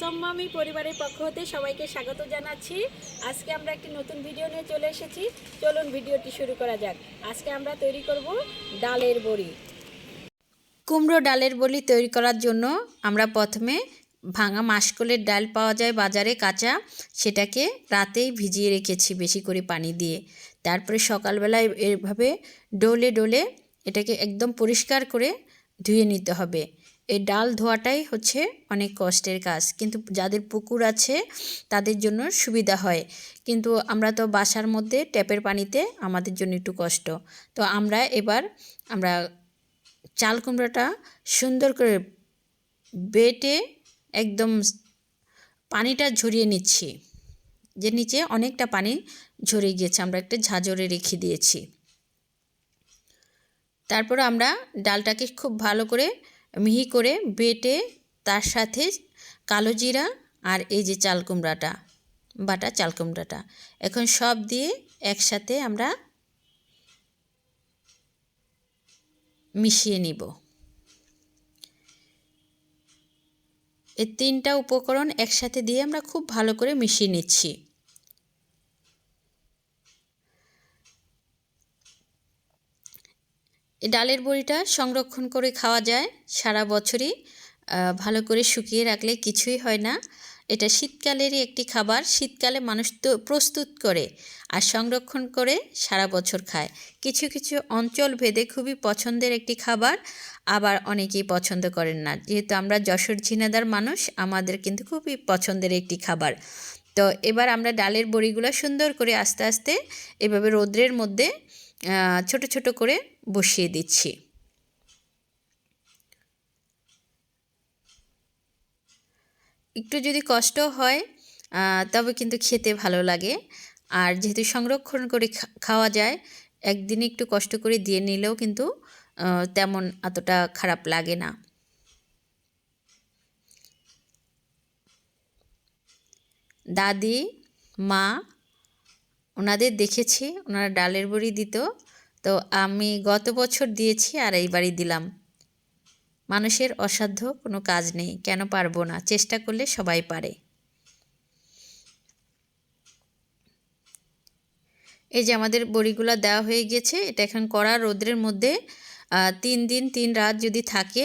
সোম্মামি পরিবারের পক্ষ হতে সবাইকে স্বাগত জানাচ্ছি। আজকে আমরা একটি নতুন ভিডিও নিয়ে চলে এসেছি। চলুন ভিডিওটি শুরু করা যাক। আজকে আমরা তৈরি করব ডালের বড়ি। কুমড়ো ডালের বড়ি তৈরি করার জন্য আমরা প্রথমে ভাঙা মাসকলের ডাল পাওয়া যায় বাজারে কাঁচা। সেটাকে রাতেই ভিজিয়ে রেখেছি বেশি করে পানি দিয়ে। তারপরে সকালবেলায় এভাবে ডোলে ডোলে এটাকে একদম পরিষ্কার করে ধুয়ে নিতে হবে। এই ডাল ধোয়াটাই হচ্ছে অনেক কষ্টের কাজ। কিন্তু যাদের পুকুর আছে, তাদের জন্য সুবিধা হয়। কিন্তু আমরা তো বাসার মধ্যে ট্যাপের পানিতে আমাদের জন্য একটু কষ্ট। তো আমরা এবার, আমরা চাল কুমড়াটা সুন্দর করে বেটে একদম পানিটা ঝরিয়ে নিচ্ছি। যে নিচে অনেকটা পানি ঝরে গিয়েছে, আমরা একটা ঝাঁঝরে রেখে দিয়েছি। তারপর আমরা ডালটাকে খুব ভালো করে মিহি করে বেটে তার সাথে কালো জিরা আর এই যে চাল কুমড়াটা, বাটা চাল কুমড়াটা। এখন সব দিয়ে একসাথে আমরা মিশিয়ে নিব। এই তিনটা উপকরণ একসাথে দিয়ে আমরা খুব ভালো করে মিশিয়ে নিচ্ছি। ডালের বড়িটা সংরক্ষণ করে খাওয়া যায় সারা বছরই। ভালো করে শুকিয়ে রাখলে কিছুই হয় না। এটা শীতকালেরই একটি খাবার। শীতকালে মানুষ তো প্রস্তুত করে আর সংরক্ষণ করে সারা বছর খায়। কিছু কিছু অঞ্চল ভেদে খুবই পছন্দের একটি খাবার, আবার অনেকেই পছন্দ করেন না। যেহেতু আমরা যশোর ঝিনাদার মানুষ, আমাদের কিন্তু খুবই পছন্দের একটি খাবার। তো এবার আমরা ডালের বড়িগুলো সুন্দর করে আস্তে আস্তে এভাবে রৌদ্রের মধ্যে ছোট ছোট করে বসিয়ে দিচ্ছি। একটু যদি কষ্ট হয় তবে কিন্তু খেতে ভালো লাগে। আর যেহেতু সংরক্ষণ করে খাওয়া যায়, একদিনে একটু কষ্ট করে দিয়ে নিলেও কিন্তু তেমন এতটা খারাপ লাগে না। দাদি, মা ওনাদের দেখেছি, ওনারা ডালের বড়ি দিত। তো আমি গত বছর দিয়েছি আর এইবারই দিলাম। মানুষের অসাধ্য, কোনো কাজ নেই। কেন পারব না? চেষ্টা করলে সবাই পারে। এই যে আমাদের বড়িগুলো দেওয়া হয়ে গেছে, এটা এখন কড়া রোদ্রের মধ্যে তিন দিন, তিন রাত যদি থাকে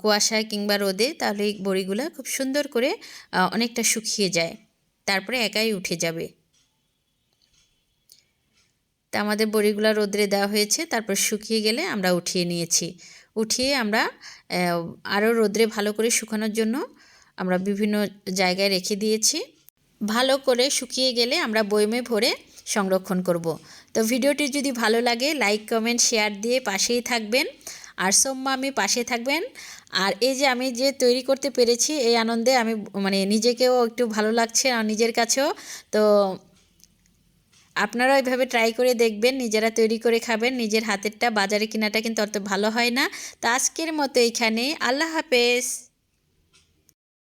কুয়াশায় কিংবা রোদে, তাহলে এই বড়িগুলো খুব সুন্দর করে অনেকটা শুকিয়ে যায়। তারপরে একাই উঠে যাবে। তা আমাদের বড়িগুলো রোদ্রে দেওয়া হয়েছে, তারপর শুকিয়ে গেলে আমরা উঠিয়ে নিয়েছি। উঠিয়ে আমরা আরও রোদ্রে ভালো করে শুকানোর জন্য আমরা বিভিন্ন জায়গায় রেখে দিয়েছি। ভালো করে শুকিয়ে গেলে আমরা বয়মে ভরে সংরক্ষণ করব। তো ভিডিওটি যদি ভালো লাগে, লাইক, কমেন্ট, শেয়ার দিয়ে পাশেই থাকবেন। আর সোম্মা, আমি পাশে থাকবেন। আর এই যে আমি যে তৈরি করতে পেরেছি, এই আনন্দে আমি মানে নিজেকেও একটু ভালো লাগছে, আর নিজের কাছেও। তো আপনারাও এইভাবে ট্রাই করে দেখবেন, নিজেরা তৈরি করে খাবেন, নিজের হাতেরটা বাজারে কেনাটা কিন্তু অত ভালো হয় না। তো আজকের মতো এইখানে আল্লাহ হাফেজ।